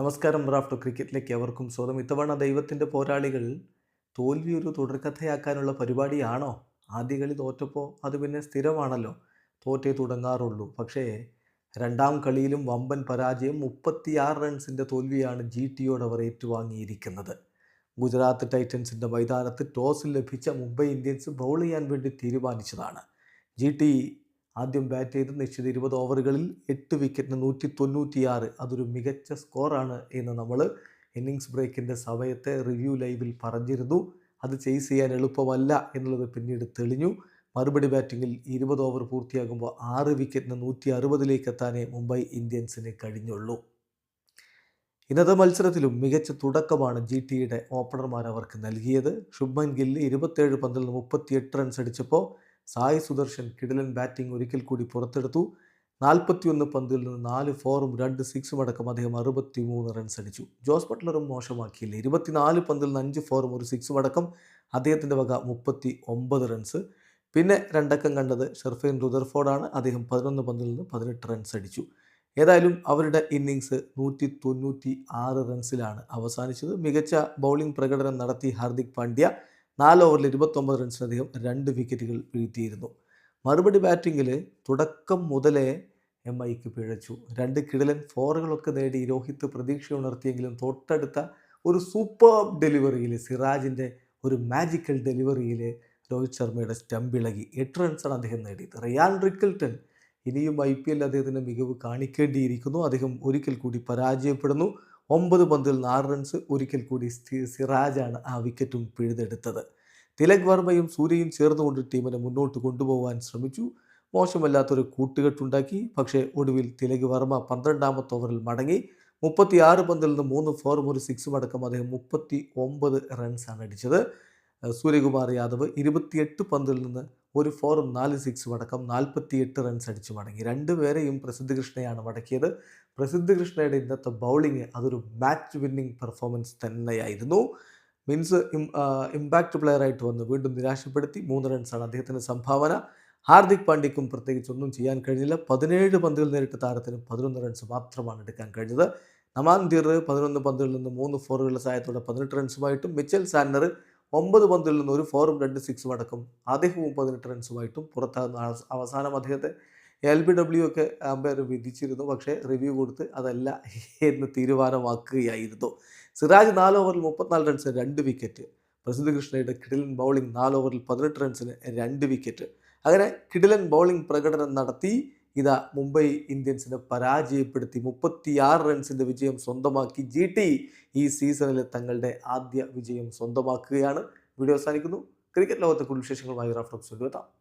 നമസ്കാരം റാഫ്റ്റോ ക്രിക്കറ്റിലേക്ക് അവർക്കും സ്വതം ഇത്തവണ ദൈവത്തിന്റെ പോരാളികൾ തോൽവി ഒരു തുടർക്കഥയാക്കാനുള്ള പരിപാടിയാണോ? ആദ്യ കളി തോറ്റപ്പോൾ അത് പിന്നെ സ്ഥിരമാണല്ലോ. തോറ്റേ തുടങ്ങാറുള്ളൂ. പക്ഷേ രണ്ടാം കളിയിലും വമ്പൻ പരാജയം മുപ്പത്തിയാറ് റൺസിന്റെ തോൽവിയാണ് ജി ടിയോട് അവർ ഏറ്റുവാങ്ങിയിരിക്കുന്നത്. ഗുജറാത്ത് ടൈറ്റൻസിന്റെ മൈതാനത്ത് ടോസ് ലഭിച്ച മുംബൈ ഇന്ത്യൻസ് ബൗൾ ചെയ്യാൻ വേണ്ടി തീരുമാനിച്ചതാണ്. ജി ടി ആദ്യം ബാറ്റ് ചെയ്ത് നിശ്ചിത ഇരുപത് ഓവറുകളിൽ എട്ട് വിക്കറ്റിന് നൂറ്റി തൊണ്ണൂറ്റിയാറ് അതൊരു മികച്ച സ്കോറാണ് എന്ന് നമ്മൾ ഇന്നിങ്സ് ബ്രേക്കിന്റെ സമയത്തെ റിവ്യൂ ലൈവിൽ പറഞ്ഞിരുന്നു. അത് ചേസ് ചെയ്യാൻ എളുപ്പമല്ല എന്നുള്ളത് പിന്നീട് തെളിഞ്ഞു. മറുപടി ബാറ്റിങ്ങിൽ ഇരുപത് ഓവർ പൂർത്തിയാകുമ്പോൾ ആറ് വിക്കറ്റിന് നൂറ്റി അറുപതിലേക്ക് എത്താനേ മുംബൈ ഇന്ത്യൻസിന് കഴിഞ്ഞുള്ളൂ. ഇന്നത്തെ മത്സരത്തിലും മികച്ച തുടക്കമാണ് ജി ടിയുടെ ഓപ്പണർമാർ അവർക്ക് നൽകിയത്. ശുഭ്മൻ ഗില്ല് ഇരുപത്തേഴ് പന്തിൽ മുപ്പത്തിയെട്ട് റൺസ് അടിച്ചപ്പോൾ സായ് സുദർശൻ കിടിലൻ ബാറ്റിംഗ് ഒരിക്കൽ കൂടി പുറത്തെടുത്തു. നാൽപ്പത്തിയൊന്ന് പന്തിൽ നിന്ന് നാല് ഫോറും രണ്ട് സിക്സും അടക്കം അദ്ദേഹം അറുപത്തി മൂന്ന് റൺസ് അടിച്ചു. ജോസ് ബട്ട്ലറും മോശമാക്കിയില്ല. ഇരുപത്തിനാല് പന്തിൽ നിന്ന് അഞ്ച് ഫോറും ഒരു സിക്സും അടക്കം അദ്ദേഹത്തിന്റെ വക മുപ്പത്തി ഒമ്പത് റൺസ് പിന്നെ രണ്ടക്കം കണ്ടത് ഷെർഫൈൻ റുദർഫോർഡാണ്. അദ്ദേഹം പതിനൊന്ന് പന്തിൽ നിന്ന് പതിനെട്ട് റൺസ് അടിച്ചു. ഏതായാലും അവരുടെ ഇന്നിങ്സ് നൂറ്റി തൊണ്ണൂറ്റി ആറ് റൺസിലാണ് അവസാനിച്ചത്. മികച്ച ബൗളിംഗ് പ്രകടനം നടത്തി ഹാർദിക് പാണ്ഡ്യ. നാല് ഓവറിൽ ഇരുപത്തൊമ്പത് റൺസിന് രണ്ട് വിക്കറ്റുകൾ വീഴ്ത്തിയിരുന്നു. മറുപടി ബാറ്റിങ്ങിൽ തുടക്കം മുതലേ എം ഐക്ക് പിഴച്ചു. രണ്ട് കിടലൻ ഫോറുകളൊക്കെ നേടി രോഹിത് പ്രതീക്ഷ ഉണർത്തിയെങ്കിലും തൊട്ടടുത്ത ഒരു സൂപ്പർ ഡെലിവറിയിൽ സിറാജിന്റെ ഒരു മാജിക്കൽ ഡെലിവറിയിൽ രോഹിത് ശർമ്മയുടെ സ്റ്റമ്പ് ഇളകി. എട്ട് റൺസാണ് അദ്ദേഹം നേടിയത്. റിയാൻ റിക്കിൾട്ടൺ ഇനിയും ഐ പി എല്ലിൽ അദ്ദേഹത്തിന്റെ മികവ് കാണിക്കേണ്ടിയിരിക്കുന്നു. അദ്ദേഹം ഒരിക്കൽ കൂടി പരാജയപ്പെടുന്നു. ഒമ്പത് പന്തിൽ നാല് റൺസ് ഒരിക്കൽ കൂടി സിറാജാണ് ആ വിക്കറ്റും പിഴുതെടുത്തത്. തിലക് വർമ്മയും സൂര്യയും ചേർന്നുകൊണ്ട് ടീമിനെ മുന്നോട്ട് കൊണ്ടുപോകാൻ ശ്രമിച്ചു. മോശമല്ലാത്തൊരു കൂട്ടുകെട്ടുണ്ടാക്കി. പക്ഷേ ഒടുവിൽ തിലക് വർമ്മ പന്ത്രണ്ടാമത്തെ ഓവറിൽ മടങ്ങി. മുപ്പത്തിയാറ് പന്തിൽ നിന്ന് മൂന്ന് ഫോറും ഒരു സിക്സും അടക്കം അദ്ദേഹം മുപ്പത്തി ഒമ്പത് റൺസാണ് അടിച്ചത്. സൂര്യകുമാർ യാദവ് ഇരുപത്തിയെട്ട് പന്തിൽ നിന്ന് ഒരു ഫോറും നാല് സിക്സും അടക്കം നാൽപ്പത്തിയെട്ട് റൺസ് അടിച്ചു മടങ്ങി. രണ്ടുപേരെയും പ്രസിദ്ധ കൃഷ്ണയാണ് മടക്കിയത്. പ്രസിദ്ധ കൃഷ്ണയുടെ ഇന്നത്തെ ബൗളിംഗ് അതൊരു മാച്ച് വിന്നിംഗ് പെർഫോമൻസ് തന്നെയായിരുന്നു. മീൻസ് ഇമ്പാക്റ്റ് പ്ലെയറായിട്ട് വന്ന് വീണ്ടും നിരാശപ്പെടുത്തി. മൂന്ന് റൺസാണ് അദ്ദേഹത്തിന്റെ സംഭാവന. ഹാർദിക് പാണ്ഡ്യക്കും പ്രത്യേകിച്ച് ഒന്നും ചെയ്യാൻ കഴിഞ്ഞില്ല. പതിനേഴ് പന്തുകൾ നേരിട്ട് താരത്തിന് പതിനൊന്ന് റൺസ് മാത്രമാണ് എടുക്കാൻ കഴിഞ്ഞത്. നമാൻ ധീർ പതിനൊന്ന് പന്തുകളിൽ നിന്ന് മൂന്ന് ഫോറുകളുടെ സഹായത്തോടെ പതിനെട്ട് റൺസുമായിട്ടും മിച്ചൽ സാന്നർ ഒമ്പത് പന്തിൽ നിന്ന് ഒരു ഫോറും രണ്ട് സിക്സും അടക്കം അദ്ദേഹവും പതിനെട്ട് റൺസുമായിട്ടും പുറത്താകുന്ന അവസ- അവസാനം അദ്ദേഹത്തെ എൽ ബി ഡബ്ല്യു ഒക്കെ അമ്പയർ വിധിച്ചിരുന്നു. പക്ഷേ റിവ്യൂ കൊടുത്ത് അതല്ല എന്ന് തീരുമാനമാക്കുകയായിരുന്നു. സിറാജ് നാല് ഓവറിൽ മുപ്പത്തിനാല് റൺസിന് രണ്ട് വിക്കറ്റ് പ്രസിദ്ധ കൃഷ്ണയുടെ കിടിലൻ ബൗളിംഗ് നാല് ഓവറിൽ പതിനെട്ട് റൺസിന് രണ്ട് വിക്കറ്റ് അങ്ങനെ കിടിലൻ ബൗളിംഗ് പ്രകടനം നടത്തി ഇതാ മുംബൈ ഇന്ത്യൻസിനെ പരാജയപ്പെടുത്തി മുപ്പത്തിയാറ് റൺസിന്റെ വിജയം സ്വന്തമാക്കി ജി ടി ഈ സീസണിൽ തങ്ങളുടെ ആദ്യ വിജയം സ്വന്തമാക്കുകയാണ്. വീഡിയോ അവസാനിക്കുന്നു. ക്രിക്കറ്റ് ലോകത്തെ കുടുംബ വിശേഷങ്ങളുമായി റഫറൻസ് എത്താം.